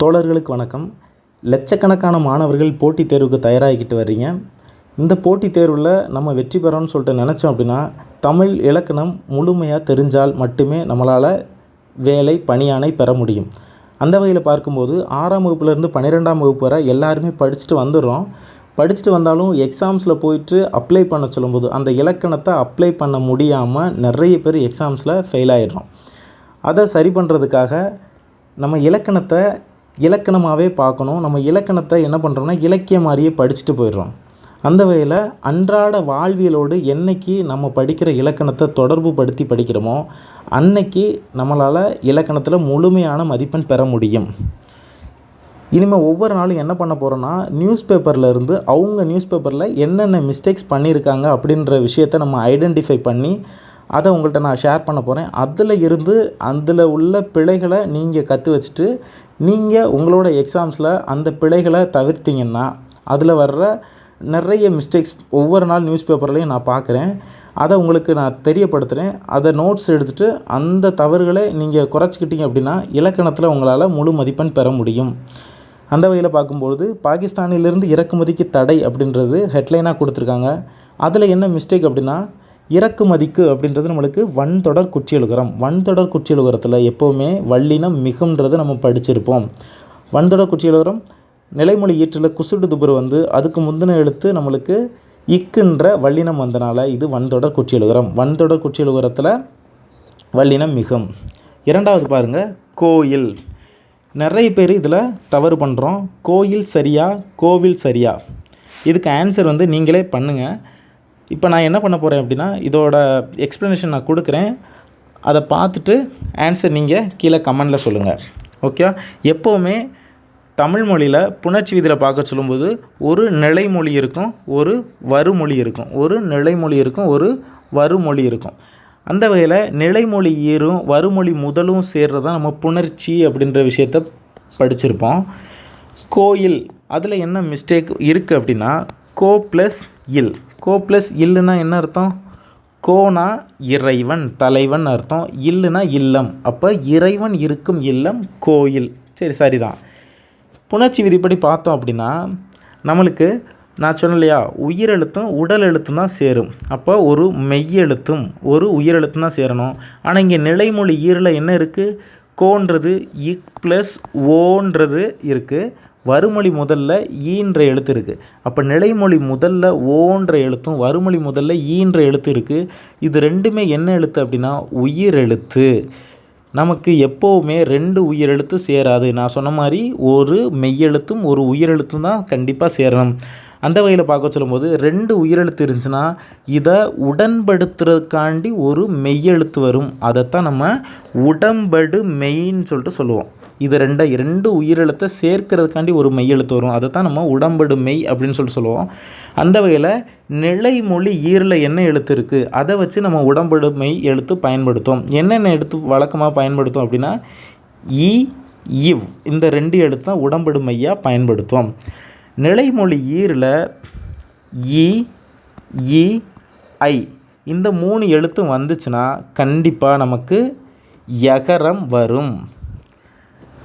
தோழர்களுக்கு வணக்கம். லட்சக்கணக்கான மாணவர்கள் போட்டித் தேர்வுக்கு தயாராகிக்கிட்டு வர்றீங்க. இந்த போட்டித் தேர்வில் நம்ம வெற்றி பெறோம்னு சொல்லிட்டு நினச்சோம் அப்படின்னா தமிழ் இலக்கணம் முழுமையாக தெரிஞ்சால் மட்டுமே நம்மளால் வேலை பணியாணை பெற முடியும். அந்த வகையில் பார்க்கும்போது ஆறாம் வகுப்புலேருந்து பன்னிரெண்டாம் வகுப்பு வரை எல்லாருமே படிச்சுட்டு வந்துடுறோம். படிச்சுட்டு வந்தாலும் எக்ஸாம்ஸில் போயிட்டு அப்ளை பண்ண சொல்லும்போது அந்த இலக்கணத்தை அப்ளை பண்ண முடியாமல் நிறைய பேர் எக்ஸாம்ஸில் ஃபெயில் ஆகிடுறோம் அதை சரி பண்ணுறதுக்காக நம்ம இலக்கணத்தை இலக்கணமாகவே பார்க்கணும். நம்ம இலக்கணத்தை என்ன பண்ணுறோம்னா இலக்கியம் மாதிரியே படிச்சுட்டு போயிடுறோம். அந்த வகையில் அன்றாட வாழ்வியலோடு என்னைக்கு நம்ம படிக்கிற இலக்கணத்தை தொடர்பு படுத்தி படிக்கிறோமோ அன்னைக்கு நம்மளால் இலக்கணத்தில் முழுமையான மதிப்பெண் பெற முடியும். இனிமேல் ஒவ்வொரு நாளும் என்ன பண்ண போகிறோன்னா நியூஸ் பேப்பரில் இருந்து அவங்க நியூஸ் பேப்பரில் என்னென்ன மிஸ்டேக்ஸ் பண்ணியிருக்காங்க அப்படின்ற விஷயத்த நம்ம ஐடென்டிஃபை பண்ணி அதை உங்கள்கிட்ட நான் ஷேர் பண்ண போகிறேன் அதில் இருந்து அதில் உள்ள பிழைகளை நீங்கள் கற்று வச்சுட்டு நீங்கள் உங்களோட எக்ஸாம்ஸில் அந்த பிழைகளை தவிர்த்தீங்கன்னா அதில் வர்ற நிறைய மிஸ்டேக்ஸ் ஒவ்வொரு நாள் நியூஸ் பேப்பர்லையும் நான் பார்க்குறேன். அதை உங்களுக்கு நான் தெரியப்படுத்துகிறேன் அதை நோட்ஸ் எடுத்துகிட்டு அந்த தவறுகளை நீங்கள் குறைச்சிக்கிட்டீங்க அப்படின்னா இலக்கணத்தில் உங்களால் முழு மதிப்பெண் பெற முடியும். அந்த வகையில் பார்க்கும்பொழுது பாகிஸ்தானிலிருந்து இறக்குமதிக்கு தடை அப்படின்றது ஹெட்லைனாக கொடுத்துருக்காங்க. அதில் என்ன மிஸ்டேக் அப்படின்னா இறக்குமதிக்கு அப்படின்றது நம்மளுக்கு வன்தொடர் குற்றியலுகரம். வன்தொடர் குற்றியலுகரத்தில் எப்போவுமே வள்ளினம் மிகுன்றது நம்ம படிச்சிருப்போம். வன்தொடர் குற்றியலுகரம் நிலைமொழி ஈற்றில் குசுடு துபுரு வந்து அதுக்கு முந்தின எழுத்து நம்மளுக்கு இக்குன்ற வல்லினம் வந்தனால இது வன்தொடர் குற்றியலுகரம். வன்தொடர் குற்றியலுகரத்தில் வல்லினம் மிகும். இரண்டாவது பாருங்கள் கோயில். நிறைய பேர் இதில் தவறு பண்ணுறோம் கோயில் சரியா கோவில் சரியா? இதுக்கு ஆன்சர் வந்து நீங்களே பண்ணுங்கள் இப்போ நான் என்ன பண்ண போகிறேன் அப்படின்னா இதோட எக்ஸ்ப்ளனேஷன் நான் கொடுக்குறேன். அதை பார்த்துட்டு ஆன்சர் நீங்கள் கீழே கமெண்டில் சொல்லுங்கள் ஓகே எப்போவுமே தமிழ் மொழியில் புணர்ச்சி விதியில் பார்க்க சொல்லும்போது ஒரு நிலைமொழி இருக்கும் ஒரு வருமொழி இருக்கும். ஒரு நிலைமொழி இருக்கும் ஒரு வருமொழி இருக்கும். அந்த வகையில் நிலைமொழி ஈரும் வருமொழி முதலும் சேர்றது தான் நம்ம புணர்ச்சி அப்படின்ற விஷயத்த படிச்சிருப்போம். கோயில் அதில் என்ன மிஸ்டேக் இருக்குது அப்படின்னா கோ ப்ளஸ் இல். கோ ப்ளஸ் இல்லுனா என்ன அர்த்தம்? கோனா இறைவன் தலைவன் அர்த்தம். இல்லுனா இல்லம். அப்போ இறைவன் இருக்கும் இல்லம் கோயில். சரி சரிதான். புணர்ச்சி விதிப்படி பார்த்தோம் அப்படின்னா நம்மளுக்கு நான் சொன்னேன் இல்லையா உயிரெழுத்தும் உடல் எழுத்தும் தான் சேரும். அப்போ ஒரு மெய்யெழுத்தும் ஒரு உயிரெழுத்தும் தான் சேரணும். ஆனால் இங்கே நிலைமொழி ஈரில் என்ன இருக்குது கோன்றது இக் ப்ளஸ் ஓன்றது இருக்குது வறுமொழி முதல்ல ஈன்ற எழுத்து இருக்குது அப்போ நிலைமொழி முதல்ல ஓன்ற எழுத்தும் வறுமொழி முதல்ல ஈன்ற எழுத்து இருக்குது இது ரெண்டுமே என்ன எழுத்து அப்படின்னா உயிர் எழுத்து. நமக்கு எப்போவுமே ரெண்டு உயிரெழுத்து சேராது. நான் சொன்ன மாதிரி ஒரு மெய்யெழுத்தும் ஒரு உயிரெழுத்தும் தான் கண்டிப்பாக சேரணும். அந்த வகையில் பார்க்க சொல்லும்போது ரெண்டு உயிரெழுத்து இருந்துச்சுன்னா இதை உடன்படுத்துறதுக்காண்டி ஒரு மெய்யெழுத்து வரும். அதைத்தான் நம்ம உடம்படு மெய்ன்னு சொல்லிட்டு சொல்லுவோம். இது ரெண்டை ரெண்டு உயிரெழுத்தை சேர்க்கிறதுக்காண்டி ஒரு மெய்யெழுத்து வரும். அதை தான் நம்ம உடம்படு மெய் அப்படின்னு சொல்லி சொல்லுவோம். அந்த வகையில் நிலைமொழி ஈரில் என்ன எழுத்து இருக்குது அதை வச்சு நம்ம உடம்படு மெய் எழுத்து பயன்படுத்தும். என்னென்ன எழுத்து வழக்கமாக பயன்படுத்தும் அப்படின்னா இ இவ் இந்த ரெண்டு எழுத்து தான் உடம்படு மையாக பயன்படுத்தும். நிலைமொழி ஈரில் இ இ ஐ இந்த மூணு எழுத்தும் வந்துச்சுன்னா கண்டிப்பாக நமக்கு யகரம் வரும்.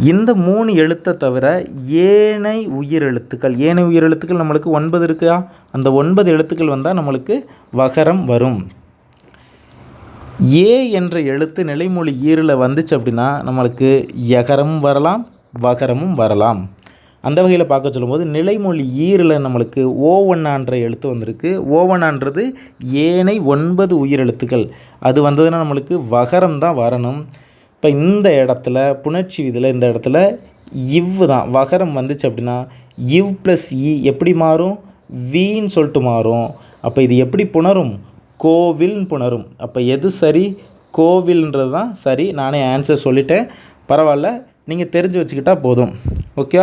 இந்த மூணு எழுத்தை தவிர ஏனை உயிரெழுத்துக்கள் ஏனை உயிரெழுத்துக்கள் நம்மளுக்கு ஒன்பது இருக்கா? அந்த ஒன்பது எழுத்துக்கள் வந்தால் நம்மளுக்கு வகரம் வரும். ஏ என்ற எழுத்து நிலைமொழி ஈரில் வந்துச்சு அப்படின்னா நம்மளுக்கு எகரமும் வரலாம் வகரமும் வரலாம். அந்த வகையில் பார்க்க சொல்லும்போது நிலைமொழி ஈரில் நம்மளுக்கு ஓவண்ணான்ற எழுத்து வந்திருக்கு. ஓவண்ணான்றது ஏனை ஒன்பது உயிரெழுத்துக்கள். அது வந்ததுன்னா நம்மளுக்கு வகரம் தான் வரணும். இப்போ இந்த இடத்துல புணர்ச்சி விதியில் இந்த இடத்துல இவ் தான். வகரம் வந்துச்சு அப்படின்னா இவ் ப்ளஸ் இ e எப்படி மாறும்? வீன்னு சொல்லிட்டு மாறும். அப்போ இது எப்படி புணரும்? கோவில்னு புணரும். அப்போ எது சரி? கோவில்ன்றது தான் சரி. நானே ஆன்சர் சொல்லிட்டேன். பரவாயில்ல. நீங்கள் தெரிஞ்சு வச்சுக்கிட்டால் போதும். ஓகே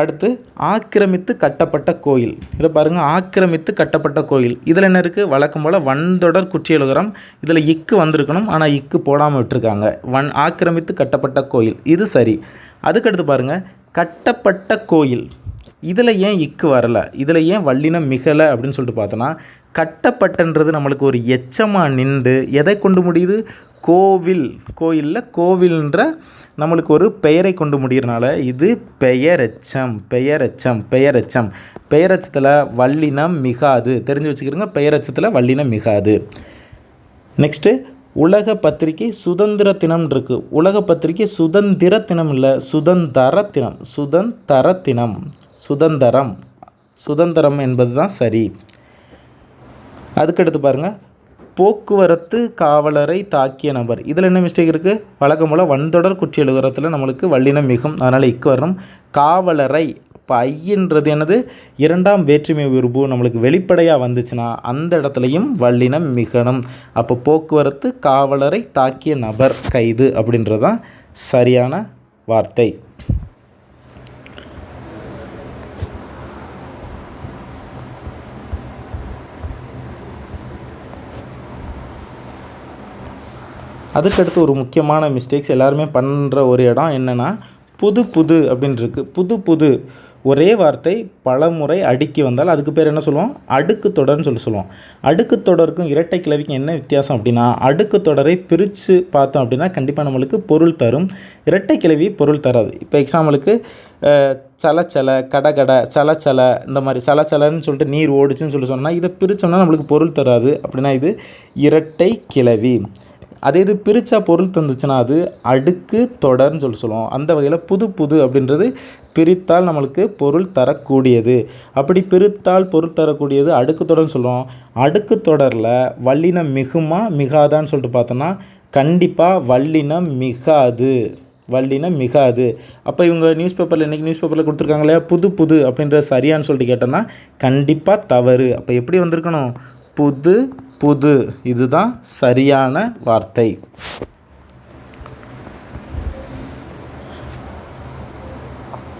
அடுத்து ஆக்கிரமித்து கட்டப்பட்ட கோயில். இதை பாருங்கள் ஆக்கிரமித்து கட்டப்பட்ட கோயில். இதில் என்ன இருக்குது வழக்கம் போல் வன்தொடர் குற்றியலுகரம் இதில் இக்கு வந்திருக்கணும் ஆனால் இக்கு போடாமல் விட்டுருக்காங்க. வன் ஆக்கிரமித்து கட்டப்பட்ட கோயில். இது சரி. அதுக்கடுத்து பாருங்கள் கட்டப்பட்ட கோயில். இதில் ஏன் இக்கு வரலை? இதில் ஏன் வல்லினம் மிகலை அப்படின்னு சொல்லிட்டு பார்த்தோன்னா கட்டப்பட்டன்றது நம்மளுக்கு ஒரு எச்சமாக நின்று எதை கொண்டு முடியுது? கோவில். கோயிலில் கோவில்ன்ற நம்மளுக்கு ஒரு பெயரை கொண்டு முடியறனால இது பெயரெச்சம் பெயரெச்சம் பெயரெச்சம். பெயரெச்சத்தில் வல்லினம் மிகாது. தெரிஞ்சு வச்சுக்கிறோங்க பெயரெச்சத்தில் வல்லினம் மிகாது. நெக்ஸ்ட்டு உலக பத்திரிகை சுதந்திர தினம் இருக்குது உலக பத்திரிகை சுதந்திர தினம் இல்லை சுதந்தர தினம். சுதந்தர தினம். சுதந்திரம். சுதந்திரம் என்பது தான் சரி. அதுக்கடுத்து பாருங்கள் போக்குவரத்து காவலரை தாக்கிய நபர். இதில் என்ன மிஸ்டேக் இருக்குது வழக்கம் போல் வன்தொடர் குற்றி எழுகிறத்தில் நம்மளுக்கு வல்லினம் மிகும். அதனால் இக்கு வரணும். காவலரை இப்போ ஐயன்றது என்னது? இரண்டாம் வேற்றுமை உருபு நம்மளுக்கு வெளிப்படையாக வந்துச்சுன்னா அந்த இடத்துலையும் வல்லினம் மிகணும். அப்போ போக்குவரத்து காவலரை தாக்கிய நபர் கைது அப்படின்றது தான் சரியான வார்த்தை. அதுக்கடுத்து ஒரு முக்கியமான மிஸ்டேக்ஸ் எல்லாருமே பண்ணுற ஒரு இடம் என்னென்னா புது புது அப்படின்ட்டுருக்கு புது புது ஒரே வார்த்தை பல முறை அடுக்கி வந்தால் அதுக்கு பேர் என்ன சொல்லுவோம்? அடுக்கு தொடர்னு சொல்லி சொல்லுவோம். அடுக்கு தொடருக்கும் இரட்டை கிளவிக்கும் என்ன வித்தியாசம் அப்படின்னா அடுக்கு தொடரை பிரித்து பார்த்தோம் அப்படின்னா கண்டிப்பாக நம்மளுக்கு பொருள் தரும். இரட்டை கிளவி பொருள் தராது. இப்போ எக்ஸாம்பிளுக்கு சலச்சல கடகட சலச்சல இந்த மாதிரி சலச்சலன்னு சொல்லிட்டு நீர் ஓடிச்சுன்னு சொல்லி சொன்னால் இதை பிரித்தோம்னா நம்மளுக்கு பொருள் தராது. அப்படின்னா இது இரட்டை கிளவி அதே இது பிரித்தா பொருள் தந்துச்சுன்னா அது அடுக்கு தொடர்னு சொல்லி சொல்லுவோம். அந்த வகையில் புது புது அப்படின்றது பிரித்தால் நம்மளுக்கு பொருள் தரக்கூடியது. அப்படி பிரித்தால் பொருள் தரக்கூடியது அடுக்கு தொடர்னு சொல்லுவோம் அடுக்கு தொடரில் வல்லினம் மிகுமா மிகாதான்னு சொல்லிட்டு பார்த்தோன்னா கண்டிப்பாக வல்லினம் மிகாது. வல்லினம் மிகாது. அப்போ இவங்க நியூஸ் பேப்பரில் இன்றைக்கி நியூஸ் பேப்பரில் கொடுத்துருக்காங்க இல்லையா? புது புது அப்படின்ற சரியான்னு சொல்லிட்டு கேட்டோன்னா கண்டிப்பாக தவறு. அப்போ எப்படி வந்திருக்கணும்? புது புது. இதுதான் சரியான வார்த்தை.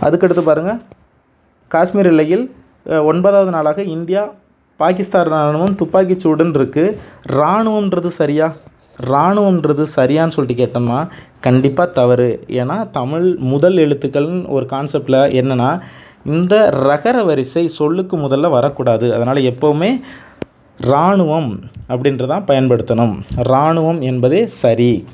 அதுக்கடுத்து பாருங்கள் காஷ்மீர் எல்லையில் ஒன்பதாவது நாளாக இந்தியா பாகிஸ்தான் ராணுவம் துப்பாக்கி சூடுன்னு இருக்குது இராணுவன்றது சரியா? இராணுவன்றது சரியான்னு சொல்லிட்டு கேட்டோம்னா கண்டிப்பாக தவறு. ஏன்னா தமிழ் முதல் எழுத்துக்கள்னு ஒரு கான்செப்டில் என்னென்னா இந்த ரகர வரிசை சொல்லுக்கு முதல்ல வரக்கூடாது. அதனால் எப்போவுமே இராணுவம் அப்படின்றதான் பயன்படுத்தணும். இராணுவம் என்பதே சரி.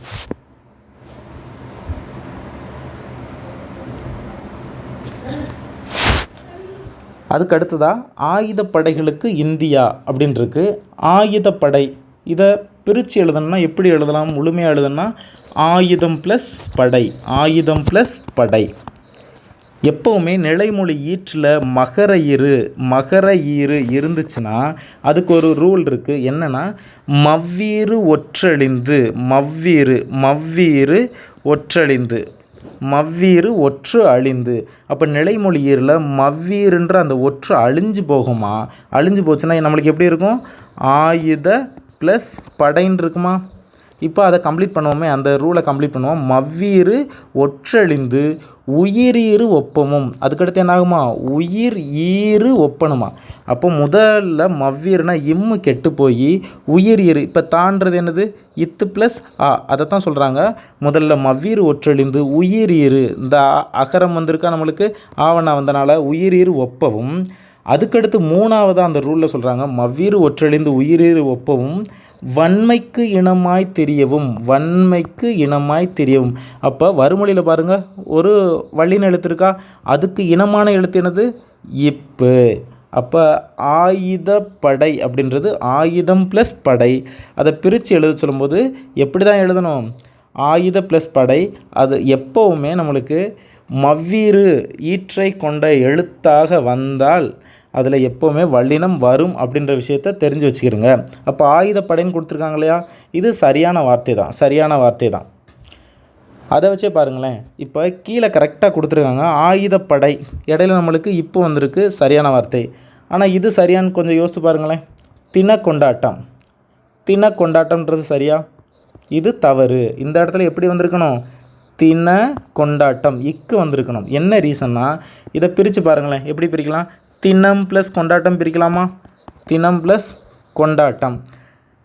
அதுக்கு அடுத்ததாக ஆயுதப்படைகளுக்கு இந்தியா அப்படின்ருக்கு ஆயுதப்படை இதை பிரித்து எழுதணும்னா எப்படி எழுதலாம்? முழுமையாக எழுதணும்னா ஆயுதம் ப்ளஸ் படை ஆயுதம் ப்ளஸ் படை. எப்போவுமே நிலைமொழி ஈற்றில் மகர இரு மகர ஈறு இருந்துச்சுன்னா அதுக்கு ஒரு ரூல் இருக்குது என்னென்னா மவ்வீறு ஒற்றழிந்து மவ்வீறு மவ்வீறு ஒற்றழிந்து மவ்வீறு ஒற்று அழிந்து. அப்போ நிலைமொழி ஈரில் மவ்வீறுன்ற அந்த ஒற்று அழிஞ்சு போகுமா? அழிஞ்சு போச்சுன்னா நம்மளுக்கு எப்படி இருக்கும்? ஆயுத ப்ளஸ் படைன்னு இருக்குமா? இப்போ அதை கம்ப்ளீட் பண்ணுவோமே அந்த ரூலை கம்ப்ளீட் பண்ணுவோம். மவ்வீறு ஒற்றழிந்து உயிரீறு ஒப்பமும். அதுக்கடுத்து என்ன ஆகுமா உயிர் ஈறு ஒப்பனுமா. அப்போ முதல்ல மவ்வீர்னா இம்மு கெட்டு போய் உயிர் ஈறு. இப்போ தான்றது என்னது? இத்து ப்ளஸ் ஆ அதை தான் சொல்கிறாங்க முதல்ல மவ்வீர் ஒற்றழிந்து உயிர் ஈறு. இந்த அ- அகரம் வந்திருக்கா நம்மளுக்கு? ஆவணா வந்தனால உயிரீறு ஒப்பவும். அதுக்கடுத்து மூணாவதாக அந்த ரூலில் சொல்கிறாங்க மவ்வீர் ஒற்றழிந்து உயிரீறு ஒப்பவும். வன்மைக்கு இனமாய் தெரியவும் வன்மைக்கு இனமாய் தெரியவும். அப்போ வறுமொழியில் பாருங்கள் ஒரு வள்ளின எழுத்து இருக்கா அதுக்கு இனமான எழுத்து என்னது? இப்பு. அப்போ ஆயுதப்படை அப்படின்றது ஆயுதம் ப்ளஸ் படை. அதை பிரித்து எழுத சொல்லும்போது எப்படி தான் எழுதணும்? ஆயுத ப்ளஸ் படை. அது எப்போவுமே நம்மளுக்கு மவ்வீறு ஈற்றை கொண்ட எழுத்தாக வந்தால் அதில் எப்போவுமே வல்லினம் வரும் அப்படின்ற விஷயத்த தெரிஞ்சு வச்சுக்கிறோங்க அப்போ ஆயுதப்படைன்னு கொடுத்துருக்காங்க இல்லையா? இது சரியான வார்த்தை தான் சரியான வார்த்தை தான் அதை வச்சே பாருங்களேன். இப்போ கீழே கரெக்டாக கொடுத்துருக்காங்க. ஆயுதப்படை இடையில நம்மளுக்கு இப்போ வந்திருக்கு சரியான வார்த்தை. ஆனால் இது சரியான்னு கொஞ்சம் யோசித்து பாருங்களேன். தின கொண்டாட்டம் தின கொண்டாட்டம்ன்றது சரியா? இது தவறு. இந்த இடத்துல எப்படி வந்திருக்கணும்? தின கொண்டாட்டம் இக்கு வந்திருக்கணும். என்ன ரீசன்னா இதை பிரித்து பாருங்களேன். எப்படி பிரிக்கலாம்? தினம் ப்ளஸ் கொண்டாட்டம் பிரிக்கலாமா? தினம் ப்ளஸ் கொண்டாட்டம்.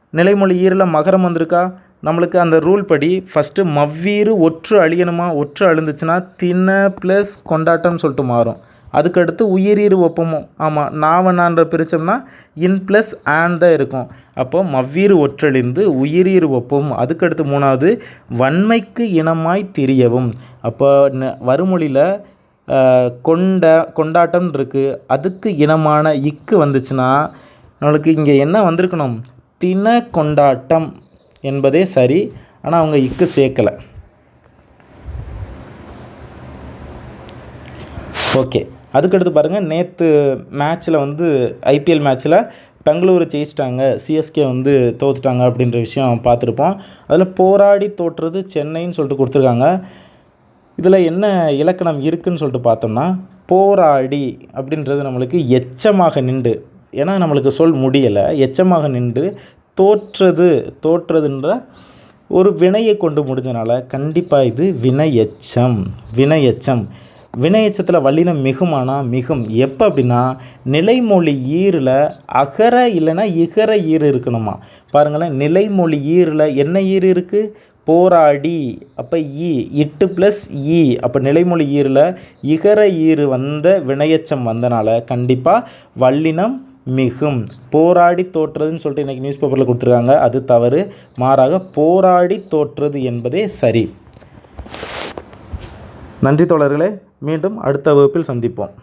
நிலைமொழி ஈரில் மகரம் வந்திருக்கா? நம்மளுக்கு அந்த ரூல் படி ஃபஸ்ட்டு மவ்வீறு ஒற்று அழியணுமா? ஒற்று அழுந்துச்சுன்னா தின ப்ளஸ் கொண்டாட்டம்னு சொல்லிட்டு மாறும். அதுக்கடுத்து உயிரீறு ஒப்பமும் ஆமாம் நாவனான்ற பிரித்தோம்னா இன் ப்ளஸ் ஆன் தான் இருக்கும். அப்போ மவ்வீறு ஒற்றழிந்து உயிரீறு ஒப்பமும் அதுக்கடுத்து மூணாவது வன்மைக்கு இனமாய் திரியவும். அப்போ ந- வறுமொழியில் கொண்ட கொண்டாட்டம் இருக்குது அதுக்கு இனமான இக்கு வந்துச்சுன்னா நம்மளுக்கு இங்கே என்ன வந்திருக்கணும்? தின கொண்டாட்டம் என்பதே சரி ஆனால் அவங்க இக்கு சேர்க்கலை. ஓகே அதுக்கடுத்து பாருங்கள் நேற்று மேட்ச்சில் வந்து ஐபிஎல் மேட்ச்சில் பெங்களூரு ஜெயிச்சிட்டாங்க. சிஎஸ்கே வந்து தோத்துட்டாங்க அப்படின்ற விஷயம் பார்த்துருப்போம். அதில் போராடி தோற்றுறது சென்னைன்னு சொல்லிட்டு கொடுத்துருக்காங்க. இதில் என்ன இலக்கணம் இருக்குதுன்னு சொல்லிட்டு பார்த்தோம்னா போராடி அப்படின்றது நம்மளுக்கு எச்சமாக நின்று ஏன்னா நம்மளுக்கு சொல் முடியலை எச்சமாக நின்று தோற்றது தோற்றதுன்ற ஒரு வினையை கொண்டு முடிஞ்சனால கண்டிப்பாக இது வினை எச்சம் வினை எச்சம் வினை எச்சத்தில் வல்லினம் மிகுமானா மிகும். எப்போ அப்படின்னா நிலைமொழி ஈரில் அகர இல்லைன்னா இகர ஈர் இருக்கணுமா? பாருங்களேன் நிலைமொழி ஈரில் என்ன ஈர் இருக்குது போராடி அப்போ ஈ இட்டு ப்ளஸ் ஈ அப்போ நிலைமொழி ஈரில் இகர ஈறு வந்த வினையச்சம் வந்தனால கண்டிப்பாக வல்லினம் மிகும். போராடி தோற்றதுன்னு சொல்லிட்டு இன்றைக்கி நியூஸ் பேப்பரில் கொடுத்துருக்காங்க. அது தவறு. மாறாக போராடி தோற்றது என்பதே சரி. நன்றி தோழர்களே. மீண்டும் அடுத்த வகுப்பில் சந்திப்போம்.